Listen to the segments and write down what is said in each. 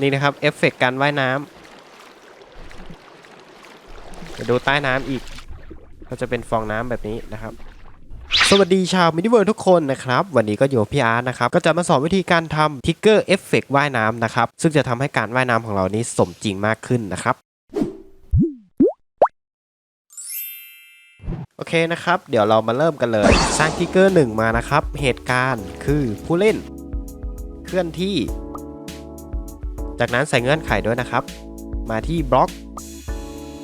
นี่นะครับเอฟเฟกต์การว่ายน้ำไปดูใต้น้ำอีก ก็จะเป็นฟองน้ำแบบนี้นะครับ สวัสดีชาวมินิเวิร์ทุกคนนะครับ วันนี้ก็อยู่พี่อาร์ตนะครับ ก็จะมาสอนวิธีการทำทิกเกอร์เอฟเฟกต์ว่ายน้ำนะครับ ซึ่งจะทำให้การว่ายน้ำของเรานี้สมจริงมากขึ้นนะครับโอเคนะครับ เดี๋ยวเรามาเริ่มกันเลย สร้างทิกเกอร์หนึ่งมานะครับ เหตุการณ์คือผู้เล่น เคลื่อนที่ จากนั้นใส่เงื่อนไขด้วยนะครับ มาที่บล็อก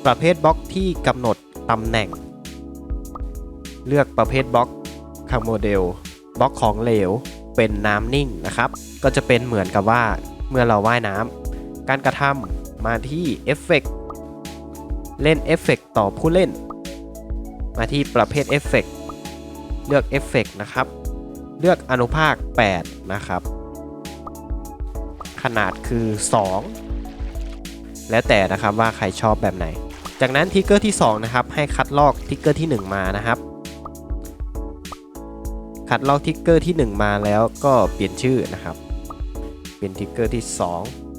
ประเภทบล็อกที่กำหนดตำแหน่ง เลือกประเภทบล็อกข้างโมเดลบล็อกของเหลวเป็นน้ำนิ่งนะครับ ก็จะเป็นเหมือนกับว่าเมื่อเราว่ายน้ำการกระทำมาที่เอฟเฟกเล่นเอฟเฟกต่อผู้เล่น มาที่ประเภทเอฟเฟกเลือกเอฟเฟกนะครับ เลือกอนุภาค 8 นะครับ ขนาดคือ 2 แล้วแต่นะครับว่าใครชอบแบบไหน จากนั้นทิกเกอร์ที่ 2 นะครับ ให้คัดลอกทิกเกอร์ที่ 1 มานะครับ คัดลอกทิกเกอร์ที่ 1 มาแล้วก็เปลี่ยนชื่อนะครับ เป็นทิกเกอร์ที่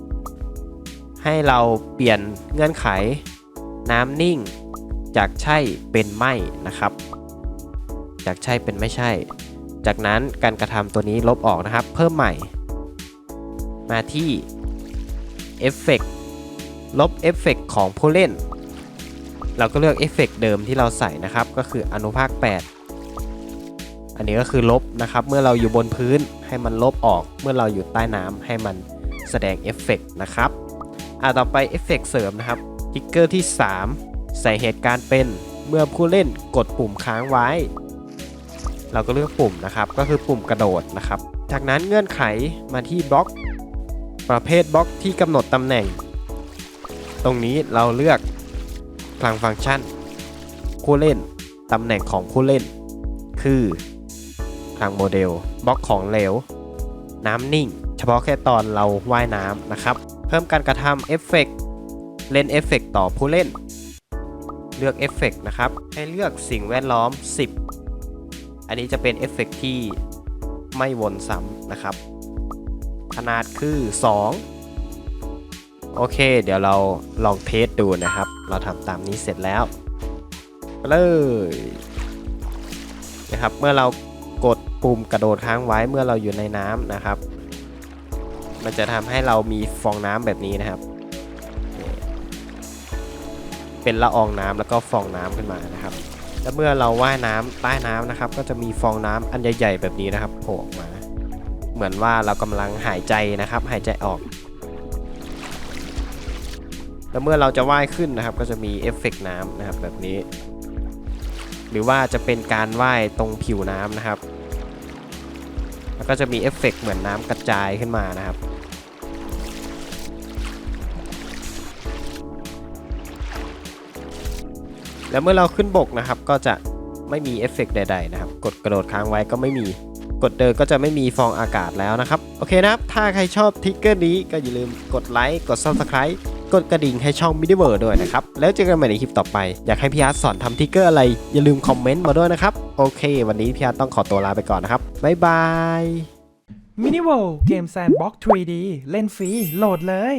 2 ให้เราเปลี่ยนเงื่อนไขน้ำนิ่ง จากใช่เป็นไม่นะครับ จากใช่เป็นไม่ใช่ จากนั้นการกระทำตัวนี้ลบออกนะครับ เพิ่มใหม่ มาที่เอฟเฟกลบเอฟเฟกของผู้เล่น เราก็เลือกเอฟเฟกเดิมที่เราใส่นะครับ ก็คืออนุภาค 8 อันนี้ก็คือลบนะครับ เมื่อเราอยู่บนพื้นให้มันลบออก เมื่อเราอยู่ใต้น้ำให้มันแสดงเอฟเฟกนะครับ อ่าต่อไปเอฟเฟกเสริมนะครับทิกเกอร์ที่ 3 ใส่เหตุการณ์เป็นเมื่อผู้เล่นกดปุ่มค้างไว้ เราก็เลือกปุ่มนะครับ ก็คือปุ่มกระโดดนะครับ จากนั้นเงื่อนไขมาที่บล็อก ประเภทบล็อกที่กำหนดตำแหน่ง ตรงนี้เราเลือกพลังฟังก์ชัน ผู้เล่นตำแหน่งของผู้เล่น คือพลังโมเดลบล็อกของเหลว น้ำนิ่ง เฉพาะแค่ตอนเราว่ายน้ำนะครับ เพิ่มการกระทำเอฟเฟกเล่นเอฟเฟกต่อผู้เล่น เลือกเอฟเฟกนะครับ ให้เลือกสิ่งแวดล้อม 10 อันนี้จะเป็นเอฟเฟกที่ไม่วนซ้ำนะครับ ขนาดคือ 2 โอเค เดี๋ยวเราลองเทสดูนะครับ เราทำตามนี้เสร็จแล้วไปเลยนะครับ เมื่อเรากดปุ่มกระโดดค้างไว้เมื่อเราอยู่ในน้ำนะครับ มันจะทำให้เรามีฟองน้ำแบบนี้นะครับ เป็นละอองน้ำแล้วก็ฟองน้ำขึ้นมานะครับแล้วเมื่อเราว่ายน้ำใต้น้ำนะครับ ก็จะมีฟองน้ำอันใหญ่ ๆ แบบนี้นะครับโผล่ออกมา เหมือนว่าเรากำลังหายใจนะครับ หายใจออก แล้วเมื่อเราจะว่ายขึ้นนะครับ ก็จะมีเอฟเฟกต์น้ำนะครับแบบนี้ หรือว่าจะเป็นการว่ายตรงผิวน้ำนะครับ แล้วก็จะมีเอฟเฟกต์เหมือนน้ำกระจายขึ้นมานะครับแล้วเมื่อเราขึ้นบกนะครับก็จะไม่มีเอฟเฟกต์ใดๆนะครับ กดกระโดดค้างไว้ก็ไม่มี กดเดินก็จะไม่มีฟองอากาศแล้วนะครับ โอเคนะครับ ถ้าใครชอบทิกเกอร์นี้ก็อย่าลืมกดไลค์กด Subscribe กดกระดิ่งให้ช่อง m i d i v e r ด้วยนะครับ แล้วเจอกันใหม่ในคลิปต่อไป อยากให้พี่อาร์ตสอนทำทิกเกอร์อะไร อย่าลืมคอมเมนต์มาด้วยนะครับ โอเค วันนี้พี่อาร์ตต้องขอตัวลาไปก่อนนะครับ บ๊ายบายมินิ w o r l d เกมแซนบ็อก 3D เล่นฟรีโหลดเลย